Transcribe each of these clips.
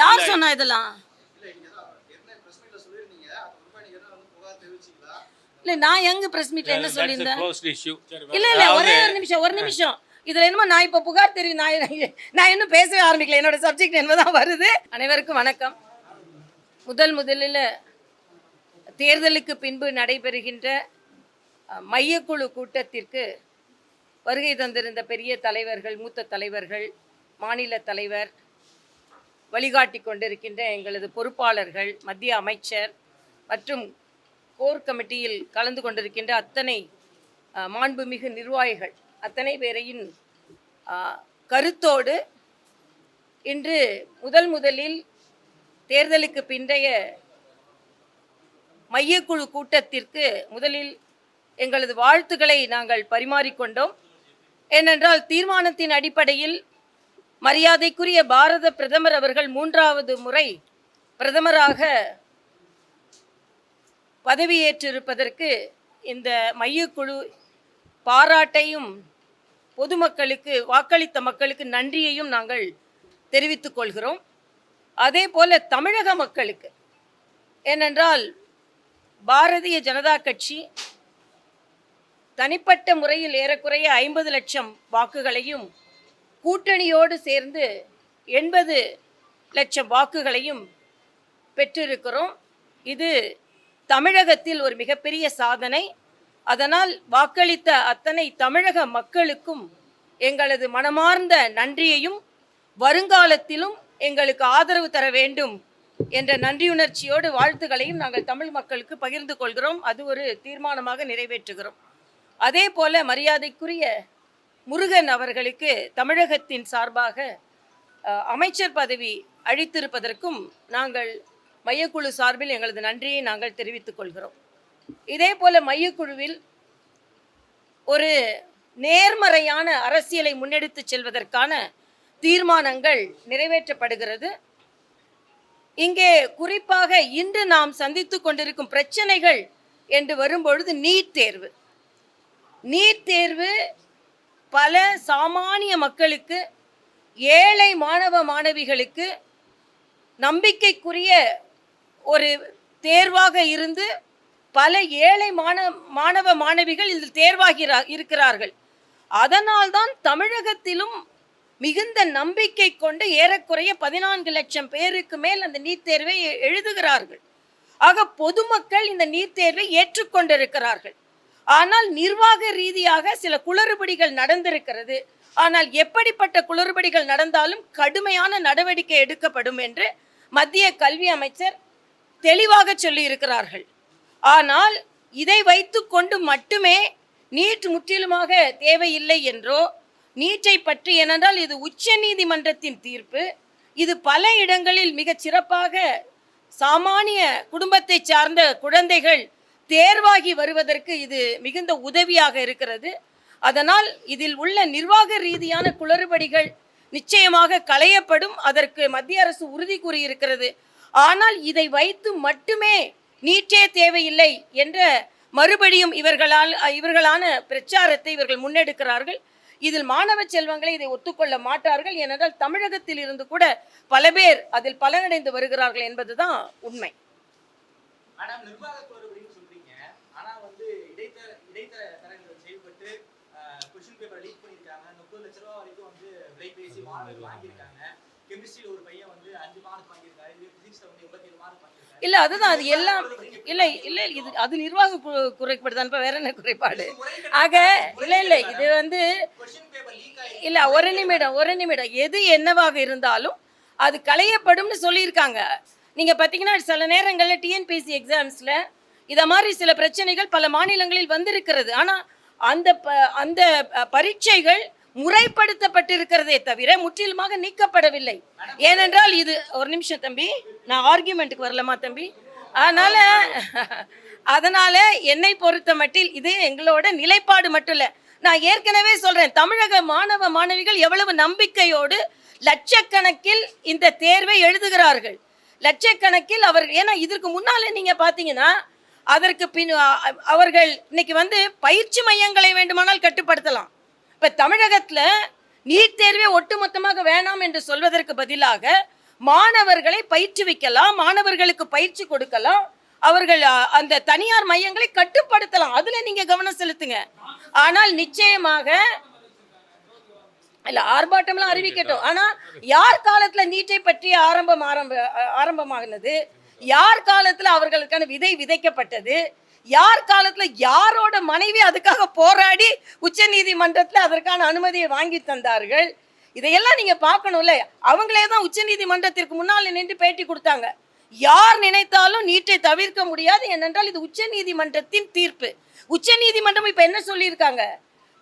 யார் சொன்னா இதெல்லாம்? இல்ல நான் எங்க பிரஸ் மீட்ல என்ன சொல்லியிருந்தேன்? இல்ல இல்ல ஒரே ஒரு நிமிஷம் ஒரு நிமிஷம். இதுல என்னமோ நான் இப்ப புகார் தெரியும் நான் நான் இன்னும் பேசவே ஆரம்பிக்கல. என்னோட சப்ஜெக்ட் என்பதான் வருது? அனைவருக்கும் வணக்கம். முதல் முதலில் தேர்தலுக்கு பின்பு நடைபெறுகின்ற மையக்குழு கூட்டத்திற்கு வருகை தந்திருந்த பெரிய தலைவர்கள் மூத்த தலைவர்கள் மாநில தலைவர் வழிகாட்டி கொண்டிருக்கின்ற எங்களது பொறுப்பாளர்கள் மத்திய அமைச்சர் மற்றும் கோர் கமிட்டியில் கலந்து கொண்டிருக்கின்ற அத்தனை மாண்புமிகு நிர்வாகிகள் அத்தனை பேரையும் கருத்தோடு இன்று முதல் முதலில் தேர்தலுக்கு பிந்தைய மையக்குழு கூட்டத்திற்கு முதலில் எங்களது வாழ்த்துக்களை நாங்கள் பரிமாறிக்கொண்டோம். ஏனென்றால் தீர்மானத்தின் அடிப்படையில் மரியாதைக்குரிய பாரத பிரதமர் அவர்கள் மூன்றாவது முறை பிரதமராக பதவியேற்றிருப்பதற்கு இந்த மையக்குழு பாராட்டையும் பொதுமக்களுக்கு வாக்களித்த மக்களுக்கு நன்றியையும் நாங்கள் தெரிவித்துக் கொள்கிறோம். அதே போல தமிழக மக்களுக்கு. ஏனென்றால் பாரதிய ஜனதா கட்சி தனிப்பட்ட முறையில் ஏறக்குறைய ஐம்பது லட்சம் வாக்குகளையும் கூட்டணியோடு சேர்ந்து எண்பது லட்சம் வாக்குகளையும் பெற்றிருக்கிறோம். இது தமிழகத்தில் ஒரு மிகப்பெரிய சாதனை. அதனால் வாக்களித்த அத்தனை தமிழக மக்களுக்கும் எங்களது மனமார்ந்த நன்றியையும் வருங்காலத்திலும் எங்களுக்கு ஆதரவு தர வேண்டும் என்ற நன்றியுணர்ச்சியோடு வாழ்த்துக்களையும் நாங்கள் தமிழ் மக்களுக்கு பகிர்ந்து கொள்கிறோம். அது ஒரு தீர்மானமாக நிறைவேற்றுகிறோம். அதே போல மரியாதைக்குரிய முருகன் அவர்களுக்கு தமிழகத்தின் சார்பாக அமைச்சர் பதவி அளித்திருப்பதற்கும் நாங்கள் மையக்குழு சார்பில் எங்களது நன்றியை நாங்கள் தெரிவித்துக் கொள்கிறோம். இதே போல மையக்குழுவில் ஒரு நேர்மறையான அரசியலை முன்னெடுத்து செல்வதற்கான தீர்மானங்கள் நிறைவேற்றப்படுகிறது. இங்கே குறிப்பாக இன்று நாம் சந்தித்து கொண்டிருக்கும் பிரச்சனைகள் என்று வரும்பொழுது நீட் தேர்வு. நீட் தேர்வு பல சாமானிய மக்களுக்கு ஏழை மாணவ மாணவிகளுக்கு நம்பிக்கைக்குரிய ஒரு தேர்வாக இருந்து பல ஏழை மாண மாணவ மாணவிகள் இதில் தேர்வாகிறா இருக்கிறார்கள். அதனால்தான் தமிழகத்திலும் மிகுந்த நம்பிக்கை கொண்டு ஏறக்குறைய பதினான்கு லட்சம் பேருக்கு மேல் அந்த நீட் தேர்வை எழுதுகிறார்கள். ஆக பொதுமக்கள் இந்த நீட் தேர்வை ஏற்றுக்கொண்டிருக்கிறார்கள். ஆனால் நிர்வாக ரீதியாக சில குளறுபடிகள் நடந்திருக்கிறது. ஆனால் எப்படிப்பட்ட குளறுபடிகள் நடந்தாலும் கடுமையான நடவடிக்கை எடுக்கப்படும் என்று மத்திய கல்வி அமைச்சர் தெளிவாக சொல்லியிருக்கிறார்கள். ஆனால் இதை வைத்துக்கொண்டு மட்டுமே நீட் முற்றிலுமாக தேவையில்லை என்றோ நீட்டை பற்றி ஏனென்றால் இது உச்ச நீதிமன்றத்தின் தீர்ப்பு. இது பல இடங்களில் மிகச் சிறப்பாக சாமானிய குடும்பத்தை சார்ந்த குழந்தைகள் தேர்வாகி வருவதற்கு இது மிகுந்த உதவியாக இருக்கிறது. அதனால் இதில் உள்ள நிர்வாக ரீதியான குளறுபடிகள் நிச்சயமாக களையப்படும். அதற்கு மத்திய அரசு உறுதி கூறியிருக்கிறது. ஆனால் இதை வைத்து மட்டுமே நீட்டே தேவையில்லை என்ற மறுபடியும் இவர்களால் இவர்களான பிரச்சாரத்தை இவர்கள் முன்னெடுக்கிறார்கள். இதில் மாணவ செல்வங்களை இதை ஒத்துக்கொள்ள மாட்டார்கள். ஏனென்றால் தமிழகத்தில் இருந்து கூட பல பேர் அதில் பலனடைந்து வருகிறார்கள் என்பதுதான் உண்மை. இல்ல அதுதான் அது எல்லாம் இல்லை இல்லை இது அது நிர்வாக குறைப்படுதான் குறைபாடு தான். வேற என்ன குறைபாடு? ஆக இல்ல இல்ல இது வந்து இல்ல ஒரு நிமிடம் ஒரு நிமிடம். எது என்னவாக இருந்தாலும் அது களையப்படும்னு சொல்லியிருக்காங்க. நீங்க பாத்தீங்கன்னா சில நேரங்களில் டிஎன்பிஎஸ்சி எக்ஸாம்ஸ்ல இத மாதிரி சில பிரச்சனைகள் பல மாநிலங்களில் வந்திருக்கிறது. ஆனா அந்த ப- அந்த பரீட்சைகள் முறைப்படுத்தப்பட்டிருக்கிறதே தவிர முற்றிலுமாக நீக்கப்படவில்லை. ஏனென்றால் இது ஒரு நிமிஷம் தம்பி நான் ஆர்கியூமெண்ட்டுக்கு வரலாமா தம்பி? அதனால அதனால என்னை பொறுத்த மட்டில் இது எங்களோட நிலைப்பாடு மட்டும் இல்லை. நான் ஏற்கனவே சொல்றேன் தமிழக மாணவ மாணவிகள் எவ்வளவு நம்பிக்கையோடு லட்சக்கணக்கில் இந்த தேர்வை எழுதுகிறார்கள். லட்சக்கணக்கில் அவர்கள் ஏன்னா இதற்கு முன்னாலே நீங்க பாத்தீங்கன்னா அதற்கு பின் அவர்கள் இன்னைக்கு வந்து பயிற்சி மையங்களை வேண்டுமானால் கட்டுப்படுத்தலாம். இப்ப தமிழகத்துல நீட் தேர்வே ஒட்டுமொத்தமாக வேணாம் என்று சொல்வதற்கு பதிலாக மாணவர்களை பயிற்றுவிக்கலாம் மாணவர்களுக்கு பயிற்சி கொடுக்கலாம் அவர்கள் அந்த தனியார் மையங்களை கட்டுப்படுத்தலாம். அதுல நீங்க கவனம் செலுத்துங்க. ஆனால் நிச்சயமாக இல்ல ஆர்ப்பாட்டம்லாம் அறிவிக்கட்டும். ஆனா யார் காலத்துல நீட்டை பற்றி ஆரம்பம் ஆரம்ப ஆரம்பமாகினது யார் காலத்துல அவர்களுக்கான விதை விதைக்கப்பட்டது? யார் காலத்தில் யாரோட மனைவி அதுக்காக போராடி உச்ச நீதிமன்றத்தில் அதற்கான அனுமதியை வாங்கி தந்தார்கள்? இதையெல்லாம் நீங்கள் பார்க்கணும்ல. அவங்களே தான் உச்ச நீதிமன்றத்திற்கு முன்னால் நின்று பேட்டி கொடுத்தாங்க. யார் நினைத்தாலும் நீட்டை தவிர்க்க முடியாது. ஏனென்றால் இது உச்ச நீதிமன்றத்தின் தீர்ப்பு. உச்ச நீதிமன்றம் இப்போ என்ன சொல்லியிருக்காங்க?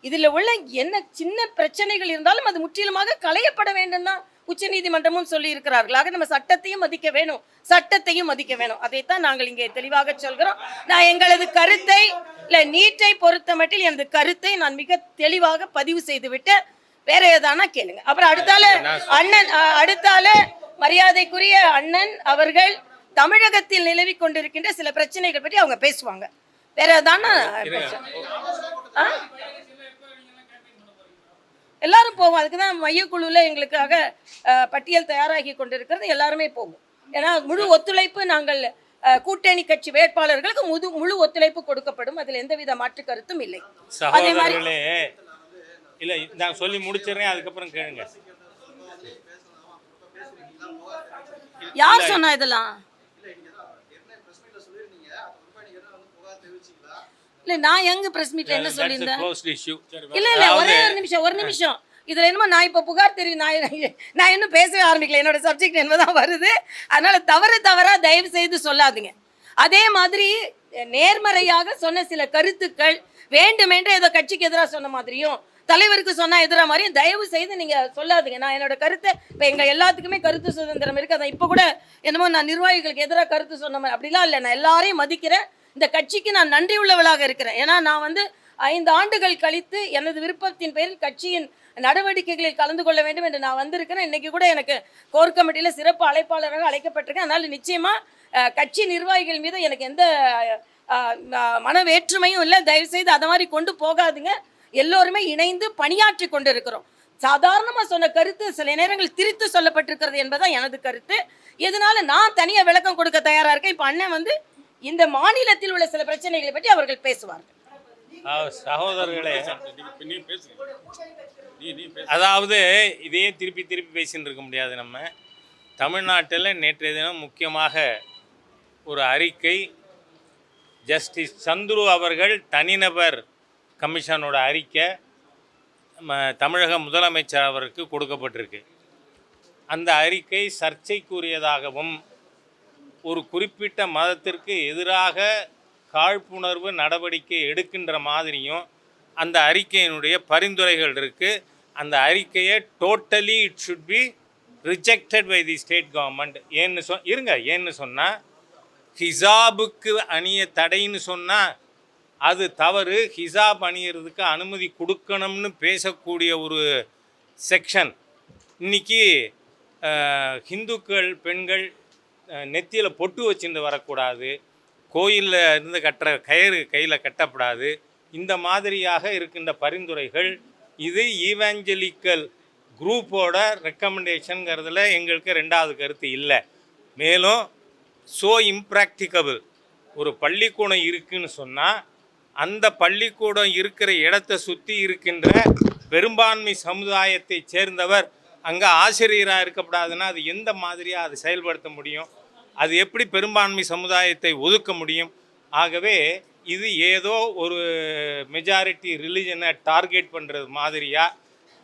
இதில் உள்ள என்ன சின்ன பிரச்சனைகள் இருந்தாலும் அது முற்றிலுமாக களையப்பட வேண்டும் தான் உச்ச நீதிமன்றமும் சொல்லி இருக்கிறார்கள் ஆக நம்ம சட்டத்தையும் மதிக்க வேணும் சட்டத்தையும் மதிக்க வேணும். அதைத்தான் நாங்கள் இங்கே தெளிவாக சொல்கிறோம். நான் எங்களது கருத்தை இல்ல நீட்டை பொறுத்த மட்டில் எனது கருத்தை நான் மிக தெளிவாக பதிவு செய்து விட்டு வேற ஏதானா கேளுங்க. அப்புறம் அடுத்தால அண்ணன் அடுத்தால மரியாதைக்குரிய அண்ணன் அவர்கள் தமிழகத்தில் நிலவி கொண்டிருக்கின்ற சில பிரச்சனைகள் பற்றி அவங்க பேசுவாங்க. வேற ஏதானா? எல்லாரும் போவோம். அதுக்கு தான் மையக்குழுவில் எங்களுக்காக பட்டியல் தயாராகி கொண்டிருக்கிறது. எல்லாருமே போகும் ஏன்னா முழு ஒத்துழைப்பு நாங்கள் கூட்டணி கட்சி வேட்பாளர்களுக்கு முழு முழு ஒத்துழைப்பு கொடுக்கப்படும். அதில் எந்தவித மாற்று கருத்தும் இல்லை. அதே மாதிரி இல்ல நான் சொல்லி முடிச்சிடுறேன். அதுக்கப்புறம் கேளுங்க. யார் சொன்னா இதெல்லாம்? இல்ல நான் எங்க பிரஸ் மீட்ல என்ன சொல்லியிருந்தேன்? இல்ல இல்ல ஒரே ஒரு நிமிஷம் ஒரு நிமிஷம். இதுல என்னமோ நான் இப்ப புகார் தெரியும் நான் நான் இன்னும் பேசவே ஆரம்பிக்கல. என்னோட சப்ஜெக்ட் என்னதான் வருது. அதனால தவறு தவறா தயவு செய்து சொல்லாதீங்க. அதே மாதிரி நேர்மறையாக சொன்ன சில கருத்துக்கள் வேண்டுமென்றே ஏதோ கட்சிக்கு எதிராக சொன்ன மாதிரியும் தலைவருக்கு சொன்னா எதிராக மாதிரியும் தயவு செய்து நீங்க சொல்லாதீங்க. நான் என்னோட கருத்தை இப்ப எங்க எல்லாத்துக்குமே கருத்து சுதந்திரம் இருக்கு. அதான் இப்ப கூட என்னமோ நான் நிர்வாகிகளுக்கு எதிராக கருத்து சொன்ன மாதிரி அப்படிலாம் இல்லை. நான் எல்லாரையும் மதிக்கிறேன். இந்த கட்சிக்கு நான் நன்றி உள்ளவளாக இருக்கிறேன். ஏன்னா நான் வந்து ஐந்து ஆண்டுகள் கழித்து எனது விருப்பத்தின் பேரில் கட்சியின் நடவடிக்கைகளில் கலந்து கொள்ள வேண்டும் என்று நான் வந்திருக்கிறேன். இன்னைக்கு கூட எனக்கு கோர் கமிட்டியில் சிறப்பு அழைப்பாளராக அழைக்கப்பட்டிருக்கேன். அதனால் நிச்சயமா கட்சி நிர்வாகிகள் மீது எனக்கு எந்த மனவேற்றுமையும் மன வேற்றுமையும் இல்லை. தயவுசெய்து அதை மாதிரி கொண்டு போகாதுங்க. எல்லோருமே இணைந்து பணியாற்றி கொண்டு இருக்கிறோம் சாதாரணமாக சொன்ன கருத்து சில நேரங்கள் திரித்து சொல்லப்பட்டிருக்கிறது என்பதுதான் எனது கருத்து. இதனால நான் தனியாக விளக்கம் கொடுக்க தயாராக இருக்கேன்? இப்போ அண்ணன் வந்து இந்த மாநிலத்தில் உள்ள சில பிரச்சனைகளை பற்றி அவர்கள் பேசுவார்கள். சகோதரர்களே அதாவது இதையே திருப்பி திருப்பி பேசின்னு இருக்க முடியாது நம்ம. தமிழ்நாட்டில் நேற்றைய தினம் முக்கியமாக ஒரு அறிக்கை ஜஸ்டிஸ் சந்துரு அவர்கள் தனிநபர் கமிஷனோட அறிக்கை நம்ம தமிழக முதலமைச்சர் அவருக்கு கொடுக்கப்பட்டிருக்கு. அந்த அறிக்கை சர்ச்சைக்குரியதாகவும் ஒரு குறிப்பிட்ட மதத்திற்கு எதிராக காழ்ப்புணர்வு நடவடிக்கை எடுக்கின்ற மாதிரியும் அந்த அறிக்கையினுடைய பரிந்துரைகள் இருக்குது அந்த அறிக்கையை totally it should be rejected by the state government ஏன்னு சொ இருங்க ஏன்னு சொன்னால் ஹிசாபுக்கு அணிய தடைன்னு சொன்னால் அது தவறு. ஹிசாப் அணியறதுக்கு அனுமதி கொடுக்கணும்னு பேசக்கூடிய ஒரு செக்ஷன் இன்னைக்கு ஹிந்துக்கள் பெண்கள் நெத்தியில் பொட்டு வச்சுட்டு வரக்கூடாது. கோயிலில் இருந்து கட்டுற கயிறு கையில் கட்டப்படாது. இந்த மாதிரியாக இருக்கின்ற பரிந்துரைகள் இது ஈவாஞ்சலிக்கல் குரூப்போட ரெக்கமெண்டேஷனுங்கிறதுல எங்களுக்கு ரெண்டாவது கருத்து இல்லை. மேலும் ஸோ இம்ப்ராக்டிகபிள் ஒரு பள்ளிக்கூடம் இருக்குன்னு சொன்னால் அந்த பள்ளிக்கூடம் இருக்கிற இடத்தை சுற்றி இருக்கின்ற பெரும்பான்மை சமுதாயத்தை சேர்ந்தவர் அங்கே ஆசிரியராக இருக்கக்கூடாதுன்னா அது எந்த மாதிரியாக அது செயல்படுத்த முடியும்? அது எப்படி பெரும்பான்மை சமுதாயத்தை ஒதுக்க முடியும்? ஆகவே இது ஏதோ ஒரு மெஜாரிட்டி ரிலிஜனை டார்கெட் பண்ணுறது மாதிரியாக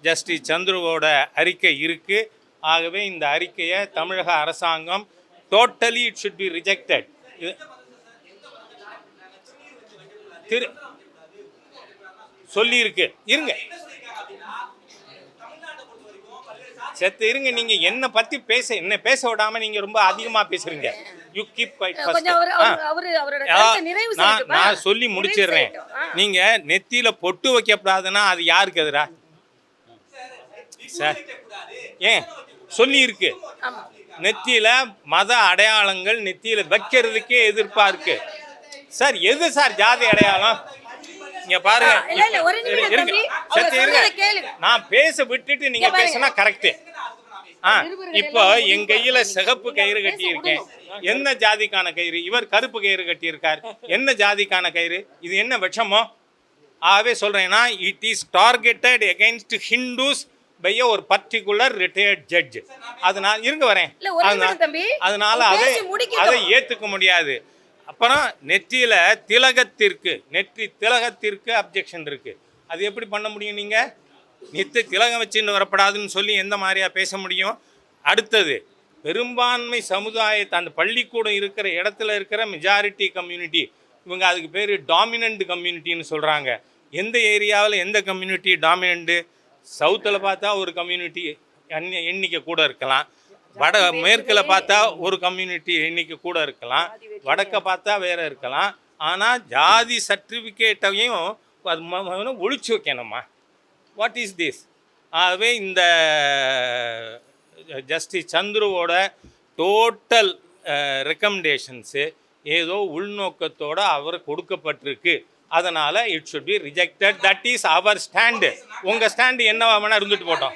ஜஸ்டிஸ் சந்துருவோட அறிக்கை இருக்குது ஆகவே இந்த அறிக்கையை தமிழக அரசாங்கம் totally it should be rejected திரு சொல்லியிருக்கு. இருங்க. செத்து இருங்க நீங்க என்ன பத்தி பேச என்ன பேச விடாம நீங்க ரொம்ப அதிகமா பேசுறீங்க. யூ கீப் குவைட் நான் சொல்லி முடிச்சிடுறேன். நீங்க நெத்தியில பொட்டு வைக்கப்படாதுன்னா அது யாருக்கு எதிரா? சார் ஏன்? சொல்லி இருக்கு. நெத்தியில மத அடையாளங்கள் நெத்தியில வைக்கிறதுக்கே எதிர்ப்பா இருக்கு. சார் எது சார் ஜாதி அடையாளம்? இங்க பாருங்க. இருங்க. நான் பேச விட்டுட்டு நீங்க. பேசினா கரெக்ட் ஆ இப்போ என் கையில சிகப்பு கயிறு கட்டி இருக்கேன். என்ன ஜாதிக்கான கயிறு? இவர் கருப்பு கயிறு கட்டியிருக்கார். என்ன ஜாதிக்கான கயிறு? இது என்ன விஷமோ ஆகவே சொல்றேன்னா it is targeted against Hindus by ஒரு பர்டிகுலர் ரிட்டையர்ட் ஜட்ஜ் அதனால இருங்க வரேன். அதனால- அதை. அதை ஏத்துக்க முடியாது. அப்புறம் நெற்றியில் திலகத்திற்கு நெற்றி திலகத்திற்கு அப்ஜெக்ஷன் இருக்குது அது எப்படி பண்ண முடியும் நீங்கள் நித்து திலகம் வச்சுன்னு வரப்படாதுன்னு சொல்லி எந்த மாதிரியா பேச முடியும்? அடுத்தது பெரும்பான்மை சமுதாயத்தை அந்த பள்ளிக்கூடம் இருக்கிற இடத்துல இருக்கிற மெஜாரிட்டி கம்யூனிட்டி இவங்க அதுக்கு பேர் டாமினண்ட் கம்யூனிட்டின்னு சொல்கிறாங்க எந்த ஏரியாவில் எந்த கம்யூனிட்டி டாமினண்ட்டு சவுத்தில் பார்த்தா ஒரு கம்யூனிட்டி எண்ணிக்கை கூட இருக்கலாம். வட மேற்கில் பார்த்தா ஒரு கம்யூனிட்டி எண்ணிக்கை கூட இருக்கலாம். வடக்க பார்த்தா வேற இருக்கலாம். ஆனால் ஜாதி சர்டிஃபிகேட்டையும் அது ஒழிச்சு வைக்கணுமா? வாட் இஸ் திஸ் ஆகவே இந்த ஜஸ்டிஸ் சந்துருவோட டோட்டல் ரெக்கமெண்டேஷன்ஸு ஏதோ உள்நோக்கத்தோட அவர் கொடுக்கப்பட்டிருக்கு. அதனால் it should be rejected. That is our stand உங்கள் ஸ்டாண்டு என்னவா வேணா இருந்துட்டு போட்டோம். ஆ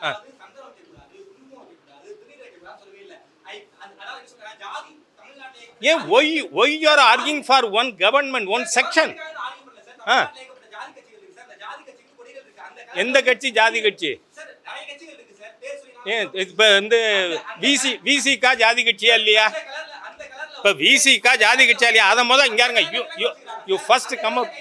அதாவது சந்தனம் வைக்கக்கூடாது, குங்குமம் வைக்கக்கூடாது, திருநீர் வைக்கக்கூடாதுன்னு சொல்லவே இல்லை. ஐ- அது- அதாவது என்ன சொல்றேன், ஜாதி தமிழ்நாட்டிலே ஏன் why why are asking for one government one section. ஆ. எந்த கட்சி? ஜாதி கட்சி. ஏன் இப்போ வந்து விசி விசிகா ஜாதி கட்சியா இல்லையா? இப்போ விசிகா ஜாதி கட்சியா இல்லையா? அதை முதல் இங்கே இருங்க. You you you first come up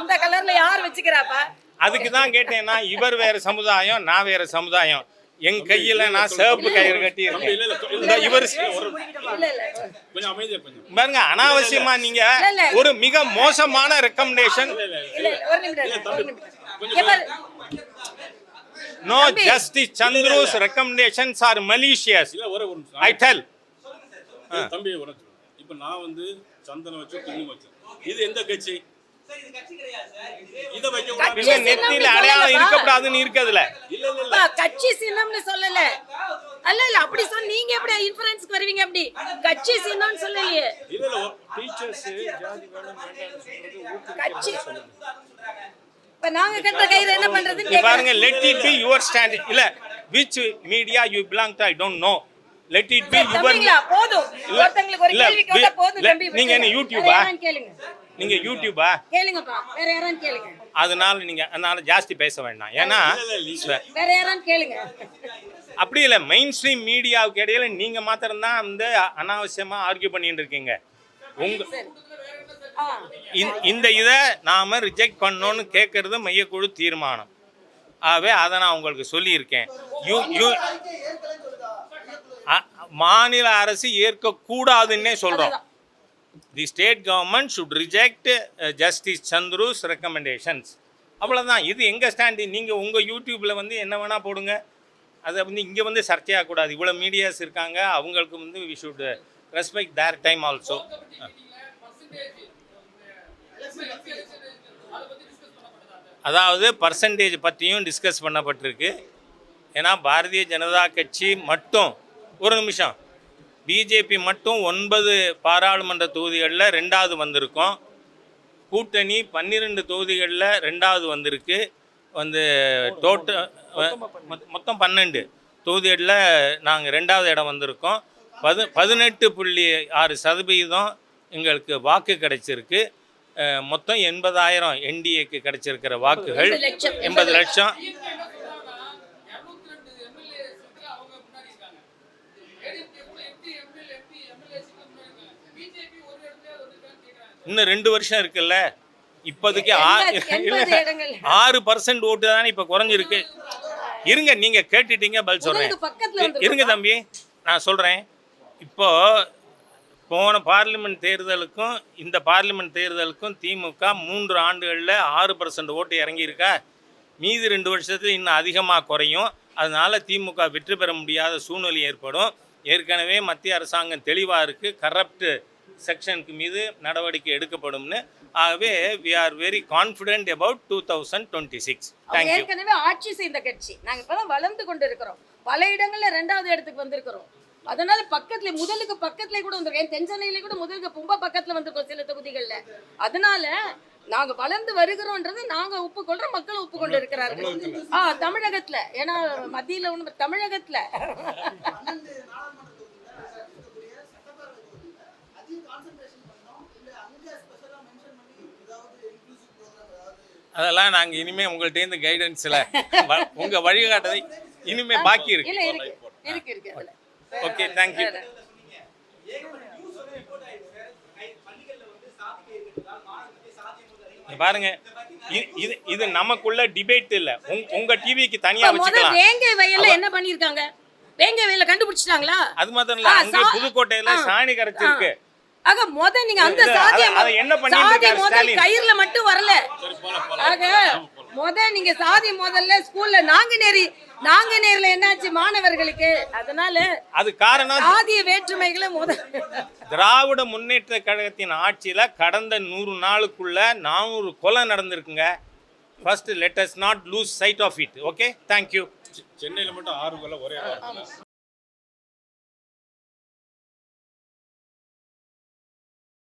அந்த கலர்ல யார் வச்சுக்கிறாப்பா? அதுக்கு தான் கேட்டேன்னா இவர் வேற சமுதாயம் நான் வேற சமுதாயம். என் கையில நான் சிவப்பு கயிறு கட்டி இருக்கேன் இவர் இல்ல இல்ல கொஞ்சம் அமைதியா கொஞ்சம் பாருங்க அனாவசியமா நீங்க. ஒரு மிக மோசமான recommendation. No justice Chandru's recommendations are malicious I tell தம்பி இப்ப நான் வந்து சந்தனம் வச்சு குங்குமம் வச்சேன் இது எந்த கட்சி நெத்தியில அடையாளம். இருக்கக்கூடாதுன்னு இருக்குதுல கட்சி சின்னம்னு சொல்லல. அல்ல இல்ல அப்படி சொன்ன நீங்க எப்படி இன்ஃபரன்ஸ்க்கு வருவீங்க அப்படி? கட்சி சின்னம்னு சொல்லலையே. கட்சி இப்ப நாங்க கட்டுற கயிறு என்ன பண்றதுன்னு பாருங்க. Let it be your stand இல்ல which media you belong to I don't know let it be your போதும். இல்ல, ஒருத்தங்களுக்கு ஒரு இல்ல, கேள்வி கேட்டா வி- போதும் இல்ல, தம்பி நீங்க என்ன. யூடியூபா? கேளுங்க. நீங்க யூடியூபா கேளுங்கப்பா. வேற யாரான்னு கேளுங்க. அதனால நீங்க அதனால ஜாஸ்தி பேச வேண்டாம். ஏன்னா வேற யாரான்னு கேளுங்க. அப்படி இல்லை மெயின் ஸ்ட்ரீம் மீடியாவுக்கு இடையில நீங்க மாத்திரம் தான் வந்து அனாவசியமா ஆர்கியூ பண்ணிட்டு இருக்கீங்க. உங்க இந்த- இதை நாம ரிஜெக்ட் பண்ணோன்னு கேட்கறது மையக்குழு தீர்மானம். ஆகவே அதை நான் உங்களுக்கு சொல்லியிருக்கேன். யூ யூ மாநில அரசு ஏற்கக்கூடாதுன்னே சொல்கிறோம் the state government should reject justice Chandru's recommendations அவ்வளோதான் இது எங்கள் ஸ்டாண்டு நீங்கள் உங்கள் யூடியூப்பில் வந்து என்ன வேணால் போடுங்க. அதை வந்து இங்கே வந்து சர்ச்சையாகக்கூடாது. இவ்வளோ மீடியாஸ் இருக்காங்க. அவங்களுக்கு வந்து we should respect their time also அதாவது பர்சன்டேஜ் பற்றியும் டிஸ்கஸ் பண்ணப்பட்டிருக்கு. ஏன்னா பாரதிய ஜனதா கட்சி மட்டும் ஒரு நிமிஷம். பிஜேபி மட்டும் ஒன்பது பாராளுமன்ற தொகுதிகளில் ரெண்டாவது வந்திருக்கோம். கூட்டணி பன்னிரெண்டு தொகுதிகளில் ரெண்டாவது வந்திருக்கு. வந்து டோட்டல் மொத்தம் பன்னெண்டு தொகுதிகளில் நாங்கள் ரெண்டாவது இடம் வந்திருக்கோம். பது பதினெட்டு புள்ளி ஆறு சதவீதம் எங்களுக்கு வாக்கு கிடைச்சிருக்கு. மொத்தம் எண்பதாயிரம் என்டிஏக்கு கிடைச்சிருக்கிற வாக்குகள். எண்பது லட்சம். இன்னும் ரெண்டு வருஷம் இருக்குல்ல? இப்போதைக்கு. ஆறு பர்சன்ட் ஓட்டு தானே இப்போ குறைஞ்சிருக்கு. இருங்க நீங்க கேட்டுட்டீங்க பதில் சொல்றேன். வந்து இருங்க தம்பி நான் சொல்றேன். இப்போ போன பார்லிமெண்ட் தேர்தலுக்கும் இந்த பார்லிமெண்ட் தேர்தலுக்கும் திமுக மூன்று ஆண்டுகளில் ஆறு பர்சன்ட் ஓட்டு இறங்கியிருக்கா? மீதி ரெண்டு வருஷத்துல இன்னும் அதிகமாக குறையும். அதனால திமுக வெற்றி பெற முடியாத சூழ்நிலை ஏற்படும். ஏற்கனவே மத்திய அரசாங்கம் தெளிவாக இருக்குது கரப்ட் செக்ஷனுக்கு மீது நடவடிக்கை எடுக்கப்படும்னு. ஆகவே we are very confident about two thousand twenty six ஏற்கனவே ஆட்சி செய்த கட்சி. நாங்க இப்பதான் வளர்ந்து கொண்டு இருக்கிறோம் பல இடங்கள்ல ரெண்டாவது இடத்துக்கு வந்திருக்கிறோம். அதனால பக்கத்துல முதலுக்கு பக்கத்துல கூட வந்திருக்கோம். என் தென்சென்னையில கூட முதலுக்கு ரொம்ப பக்கத்துல வந்திருக்கோம் சில தொகுதிகள்ல. அதனால நாங்க வளர்ந்து வருகிறோம்ன்றது நாங்க ஒப்புக்கொள்றோம் மக்கள் ஒப்புக்கொண்டு இருக்கிறார்கள் ஆ தமிழகத்துல. ஏன்னா மத்தியில ஒண்ணு தமிழகத்துல. அதெல்லாம் நாங்கள் இனிமே உங்கள்கிட்ட கைடன்ஸில் உங்கள் வழிகாட்டதை இனிமே பாக்கி இருக்கு. இருக்கு. இருக்கு ஓகே தேங்க்யூ பாருங்க. இது இது நமக்குள்ள டிபேட் இல்லை. உங் உங்க டிவிக்கு தனியா வச்சுக்கலாம். வேங்கை வயல்ல என்ன பண்ணிருக்காங்க? வேங்கை வயல்ல கண்டுபிடிச்சிட்டாங்களா? அது மாத்திரம் இல்ல அங்கே புதுக்கோட்டையில. சாணி கரைச்சிருக்கு. ஆக முத நீங்க அந்த சாதிய சாதி முதல்? கயிறுல மட்டும் வரல. ஆக முத நீங்க சாதி முதல்ல ஸ்கூல்ல நாங்குநேரி நாங்குநேரில என்னாச்சு மாணவர்களுக்கு? அதனால அது காரணம் சாதிய வேற்றுமைகளை முத திராவிட முன்னேற்ற கழகத்தின் ஆட்சியில கடந்த நூறு நாளுக்குள்ள நானூறு கொலை நடந்திருக்குங்க. First let us not lose sight of it okay thank you சென்னையில மட்டும் ஆறு கொலை ஒரே